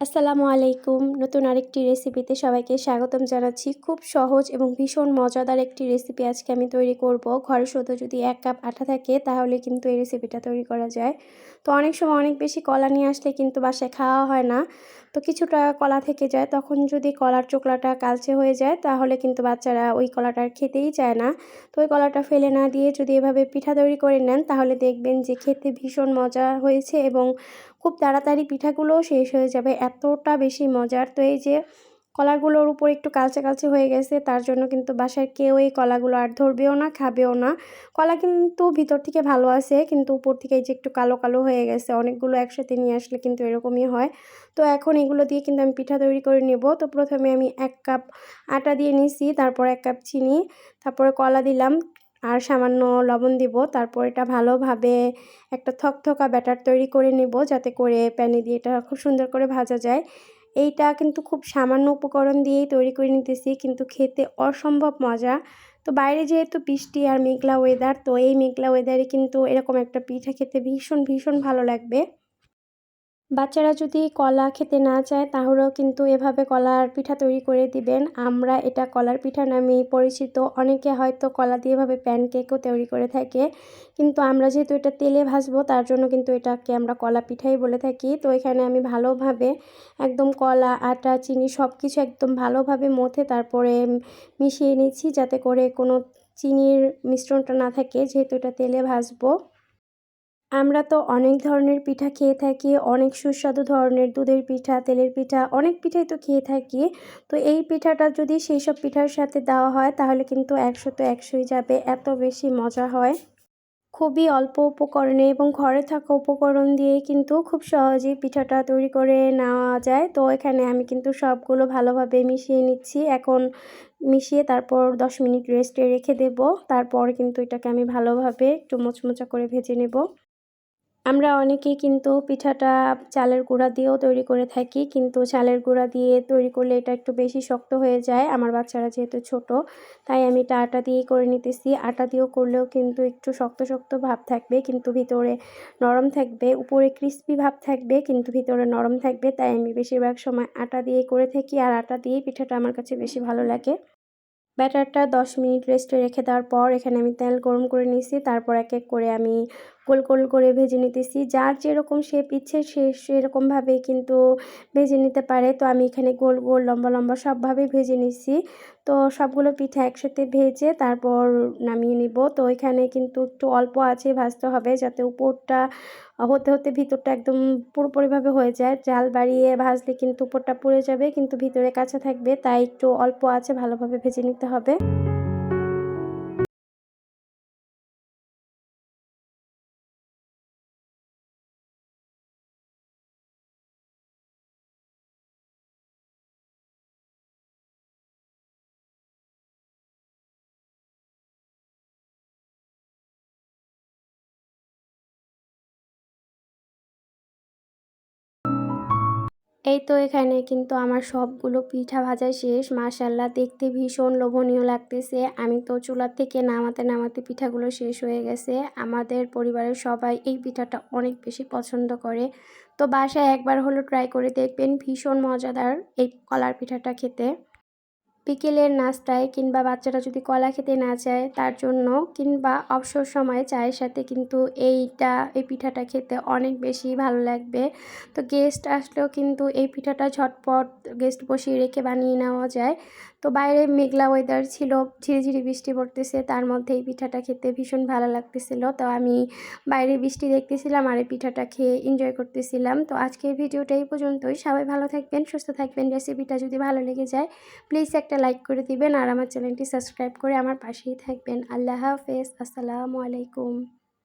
আসসালামু আলাইকুম। নতুন আরেকটি রেসিপিতে সবাইকে স্বাগতম জানাচ্ছি। খুব সহজ এবং ভীষণ মজাদার একটি রেসিপি আজকে আমি তৈরি করব। ঘরে শুধু যদি এক কাপ আটা থাকে, তাহলে কিন্তু এই রেসিপিটা তৈরি করা যায়। তো অনেক সময় অনেক বেশি কলা নিয়ে আসলে কিন্তু বাসায় খাওয়া হয় না। তো কিছুটা কলা থেকে যায়, তখন যদি কলার চোকলাটা কালচে হয়ে যায়, তাহলে কিন্তু বাচ্চারা ওই কলাটা খেতেই চায় না। তো ওই কলাটা ফেলে না দিয়ে যদি এভাবে পিঠা তৈরি করে নেন, তাহলে দেখবেন যে খেতে ভীষণ মজা হয়েছে এবং খুব তাড়াতাড়ি পিঠাগুলোও শেষ হয়ে যাবে। এতটা বেশি মজার তো এই যে কলাগুলোর উপর একটু কালচে কালচে হয়ে গেছে, তার জন্য কিন্তু বাসায় কেউ এই কলাগুলো আর ধরবেও না, খাবেও না। কলা কিন্তু ভিতর থেকে ভালো আছে, কিন্তু উপর থেকে এই যে একটু কালো কালো হয়ে গেছে, অনেকগুলো একসাথে নিয়ে আসলে কিন্তু এরকমই হয়। তো এখন এগুলো দিয়ে কিন্তু আমি পিঠা তৈরি করে নেব। তো প্রথমে আমি এক কাপ আটা দিয়ে নিছি, তারপর এক কাপ চিনি, তারপরে কলা দিলাম। আর সামান্য লবণ দিব, তারপর এটা ভালোভাবে একটা থকথকা ব্যাটার তৈরি করে নেব যাতে করে প্যানে দিয়ে এটা খুব সুন্দর করে ভাজা যায়। এইটা কিন্তু খুব সামান্য উপকরণ দিয়েই তৈরি করে নিতেছি, কিন্তু খেতে অসম্ভব মজা। তো বাইরে যেহেতু বৃষ্টি আর মেঘলা ওয়েদার তো এই মেঘলা ওয়েদারে কিন্তু এরকম একটা পিঠা খেতে ভীষণ ভীষণ ভালো লাগবে। বাচ্চারা যদি কলা খেতে না চায়, তাহলেও কিন্তু এভাবে কলার পিঠা তৈরি করে দিবেন। আমরা এটা কলার পিঠা নামে পরিচিত। অনেকে হয়তো কলা দিয়ে এভাবে প্যানকেকও তৈরি করে থাকে। কিন্তু আমরা যেহেতু এটা তেলে ভাজবো, তার জন্য কিন্তু এটাকে আমরা কলা পিঠাই বলে থাকি। তো এখানে আমি ভালোভাবে একদম কলা, আটা, চিনি সব কিছু একদম ভালোভাবে মথে তারপরে মিশিয়ে নিচ্ছি যাতে করে কোনো চিনির মিশ্রণটা না থাকে। যেহেতু এটা তেলে ভাজবো। আমরা তো অনেক ধরনের পিঠা খেয়ে থাকি, অনেক সুস্বাদু ধরনের দুধের পিঠা, তেলের পিঠা, অনেক পিঠাই তো খেয়ে থাকি। তো এই পিঠাটা যদি সেই সব পিঠার সাথে দেওয়া হয়, তাহলে কিন্তু একশো তো একশোই যাবে, এত বেশি মজা হয়। খুবই অল্প উপকরণে এবং ঘরে থাকা উপকরণ দিয়ে কিন্তু খুব সহজেই পিঠাটা তৈরি করে নেওয়া যায়। তো এখানে আমি কিন্তু সবগুলো ভালোভাবে মিশিয়ে নিচ্ছি। এখন মিশিয়ে তারপর দশ মিনিট রেস্টে রেখে দেব। তারপর কিন্তু এটাকে আমি ভালোভাবে একটু মোচমোচা করে ভেজে নেব। আমরা অনেকেই কিন্তু পিঠাটা চালের গুঁড়া দিয়েও তৈরি করে থাকি, কিন্তু চালের গুঁড়া দিয়ে তৈরি করলে এটা একটু বেশি শক্ত হয়ে যায়। আমার বাচ্চারা যেহেতু ছোট, তাই আমি এটা আটা দিয়েই করে নিতেছি। আটা দিয়েও করলেও কিন্তু একটু শক্ত শক্ত ভাব থাকবে, কিন্তু ভিতরে নরম থাকবে, উপরে ক্রিস্পি ভাব থাকবে, কিন্তু ভিতরে নরম থাকবে। তাই আমি বেশিরভাগ সময় আটা দিয়ে করে থাকি, আর আটা দিয়েই পিঠাটা আমার কাছে বেশি ভালো লাগে। ব্যাটারটা দশ মিনিট রেস্টে রেখে দেওয়ার পর এখানে আমি তেল গরম করে নিয়েছি। তারপর এক এক করে আমি গোল গোল করে ভেজে নিতেছি। যার যেরকম শেপ ইচ্ছে সে সেরকমভাবেই কিন্তু ভেজে নিতে পারে। তো আমি এখানে গোল গোল, লম্বা লম্বা সবভাবেই ভেজে নিচ্ছি তো সবগুলো পিঠা একসাথে ভেজে তারপর নামিয়ে নিব। তো এখানে কিন্তু একটু অল্প আছে ভাজতে হবে যাতে উপরটা হতে হতে ভিতরটা একদম পুরোপুরিভাবে হয়ে যায়। জাল বাড়িয়ে ভাজলে কিন্তু উপরটা পুড়ে যাবে, কিন্তু ভিতরে কাঁচা থাকবে, তাই একটু অল্প আছে ভালোভাবে ভেজে নিতে হবে। এই তো এখানে কিন্তু আমার সবগুলো পিঠা ভাজা শেষ। মাশাল্লাহ দেখতে ভীষণ লোভনীয় লাগতেছে। আমি তো চুলার থেকে নামাতে নামাতে পিঠাগুলো শেষ হয়ে গেছে। আমাদের পরিবারের সবাই এই পিঠাটা অনেক বেশি পছন্দ করে। তো বাসায় একবার হলো ট্রাই করে দেখবেন, ভীষণ মজাদার এই কলার পিঠাটা খেতে। বিকেলের নাস্তায় কিংবা বাচ্চারা যদি কলা খেতে না চায়, তার জন্য কিংবা অবসর সময়ে চায়ের সাথে কিন্তু এইটা, এই পিঠাটা খেতে অনেক বেশি ভালো লাগবে। তো গেস্ট আসলেও কিন্তু এই পিঠাটা ঝটপট গেস্ট বসিয়ে রেখে বানিয়ে নেওয়া যায়। তো বাইরে মেঘলা ওয়েদার ছিল, ঝিরিঝিরি বৃষ্টি পড়তেছে, তার মধ্যে এই পিঠাটা খেতে ভীষণ ভালো লাগতেছিল। তো আমি বাইরে বৃষ্টি দেখতেছিলাম আর এই পিঠাটা খেয়ে এনজয় করতেছিলাম। তো আজকের ভিডিওটা এই পর্যন্তই। সবাই ভালো থাকবেন, সুস্থ থাকবেন। রেসিপিটা যদি ভালো লেগে যায় প্লিজ একটা লাইক করে দিবেন আর আমার চ্যানেলটি সাবস্ক্রাইব করে আমার পাশেই থাকবেন। আল্লাহ হাফেজ। আসসালামু আলাইকুম।